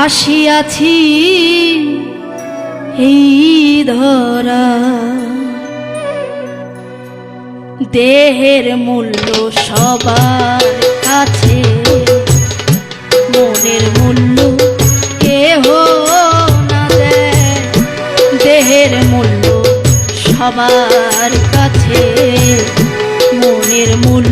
আসিয়াছি এই ধরা। দেহের মূল্য সবার কাছে, মনের মূল্য কেহ না দেয়। দেহের মূল্য সবার কাছে, মনের মূল্য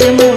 ser muy